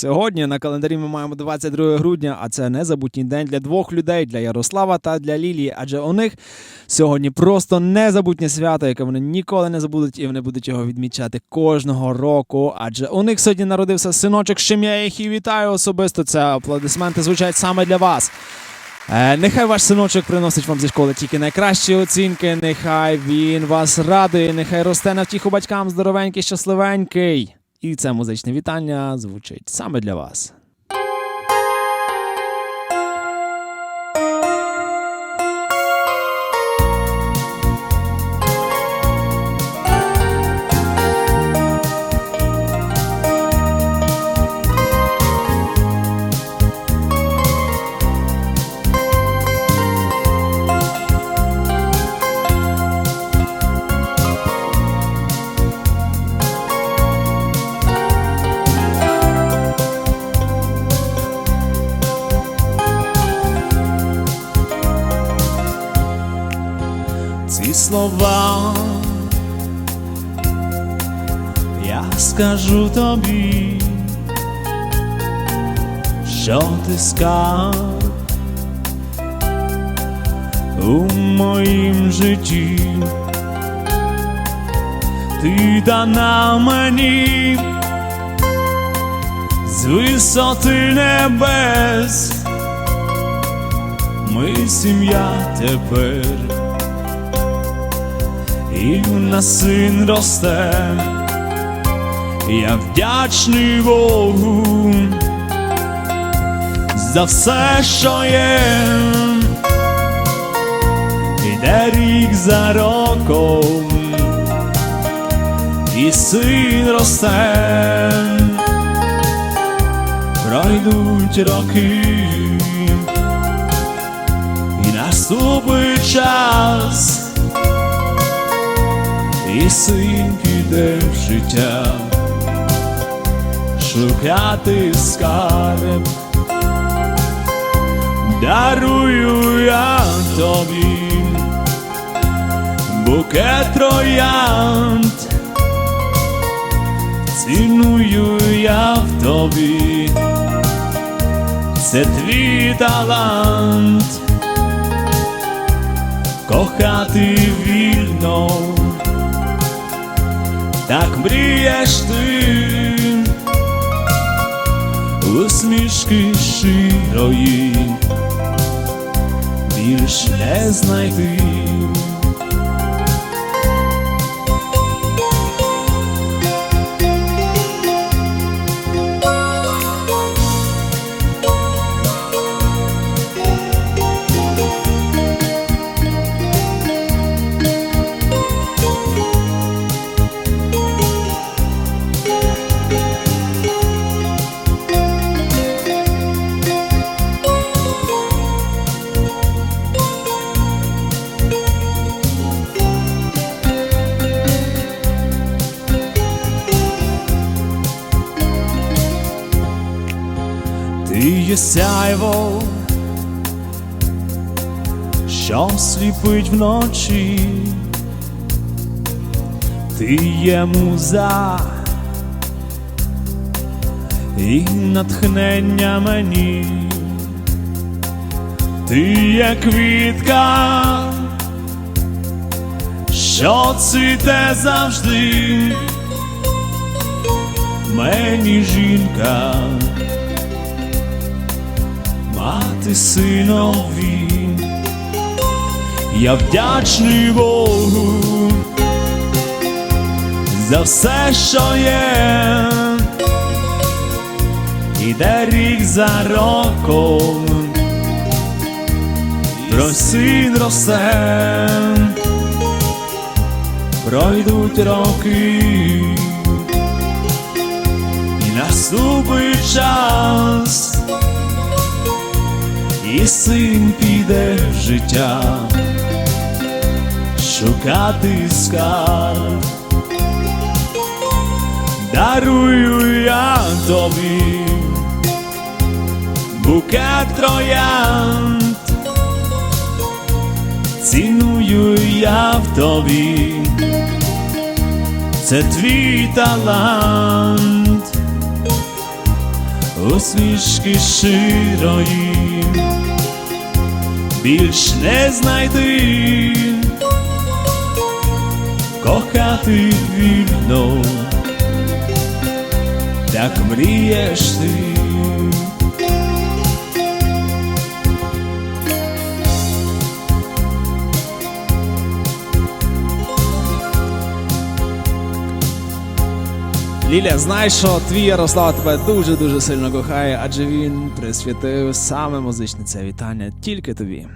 Сьогодні на календарі ми маємо 22 грудня, а це незабутній день для двох людей для Ярослава та для Лілії. Адже у них сьогодні просто незабутнє свято, яке вони ніколи не забудуть, і вони будуть його відмічати кожного року. Адже у них сьогодні народився синочок Шем'я, який вітаю особисто. Це аплодисменти звучать саме для вас. Е, Нехай ваш синочок приносить вам зі школи тільки найкращі оцінки. Нехай він вас радує, нехай росте на втіху батькам здоровенький, щасливенький. І це музичне вітання звучить саме для вас. Слова. Я скажу тобі, що ти скарб у моїм житті, ти дана мені з висоти небес, ми сім'я тепер і в нас син росте, я вдячний Богу за все, що є, іде рік за роком, і син росте, пройдуть роки, і наступить час син піде в життя, шукати скарб, дарую я тобі, букет троянд, ціную я в тобі, це твій талант, кохати вільно так мрієш ти, усмішки щирої більш не знайти. Є сяйво, що сліпить вночі, ти є муза і натхнення мені, ти є квітка, що цвіте завжди, мені жінка мати синові, я вдячний Богу за все, що є, іде рік за роком, про син росте, пройдуть роки, і наступить час і син піде в життя, шукати скарб, дарую я тобі букет троянд, ціную я в тобі, це твій талант, усмішки широї, більш не знайди, кохати вільно, так мрієш ти. Ліля, знаєш, що твій Ярослав тебе дуже-дуже сильно кохає, адже він присвятив саме музичне це вітання тільки тобі.